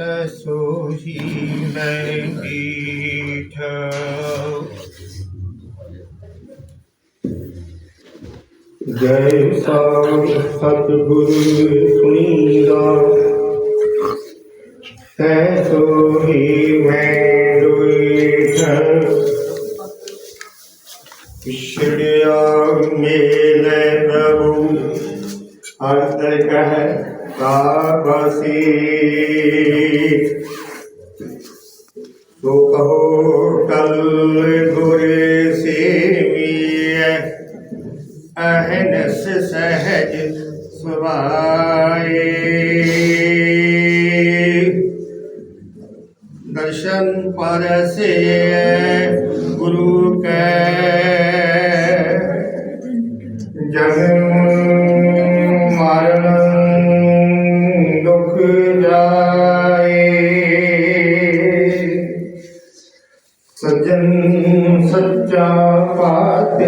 तसोहि मङ्गीठ जय साई सतगुरु सुनीरा तसोहि मङ्गीठ विष्णुया मेल प्रभु। अर्थ कह बसी तो कहो टल घुरे सेवीय अहनस सहज सुभाए। दर्शन पर से गुरु कै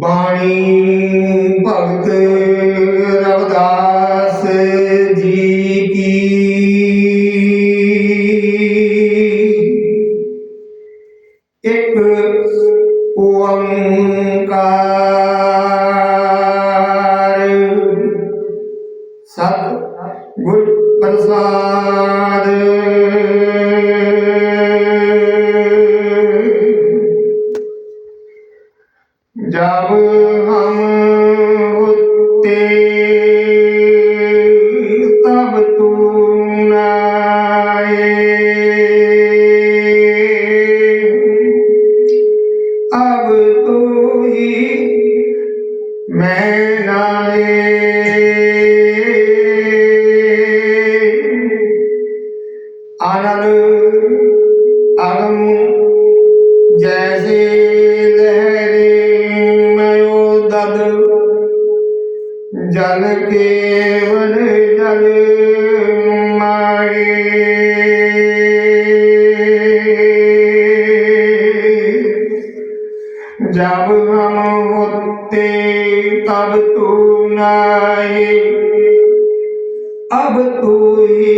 ਬਾਣੀ ਭਗਤ ਰਵਦਾਸ ਜੀ ਕੀ। ਇੱਕ ਓੰਕਾਰ। ਸਤ ਗੁਰ ਪ੍ਰਸਾਦ मैं नाए आनंद अगम जैसे लहरे मयो दद जल केवल जल माए अब तू ही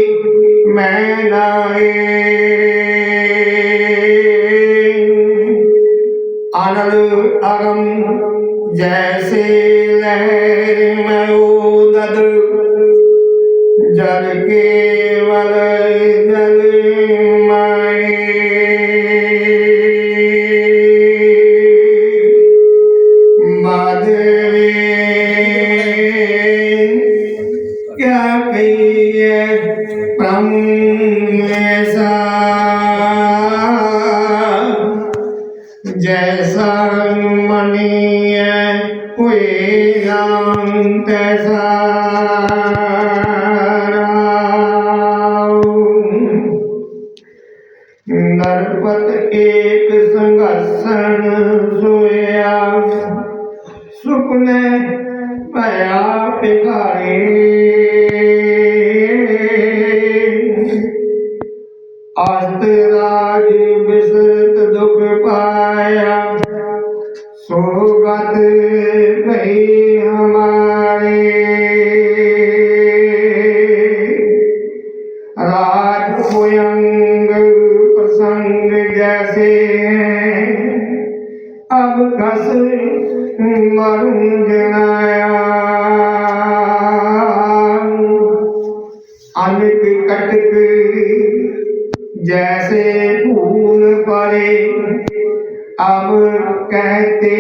मैं नाए अनल अगम जैसे लहर में जैसा मणिय हुए तैसा नरपत एक संघर्षण सोया सुपने पया पिखारी रहे हमारे। राज कोयंग प्रसंग जैसे अब घस मरुंग अनक कटक जैसे फूल पड़े, अब कहते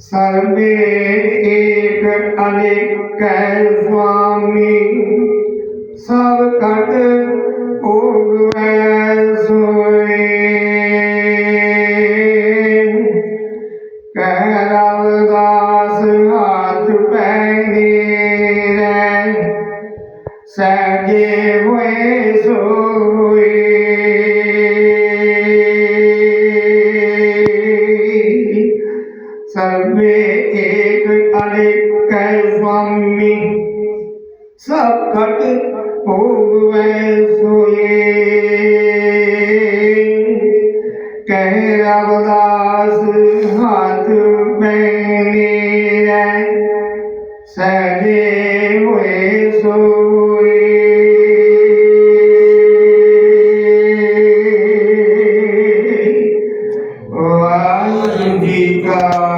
सर्वे एक अनेक स्वामी सब कट उगवै खट होवे सोए। कह रवदास हाथ में सजे हुए सोए। जी का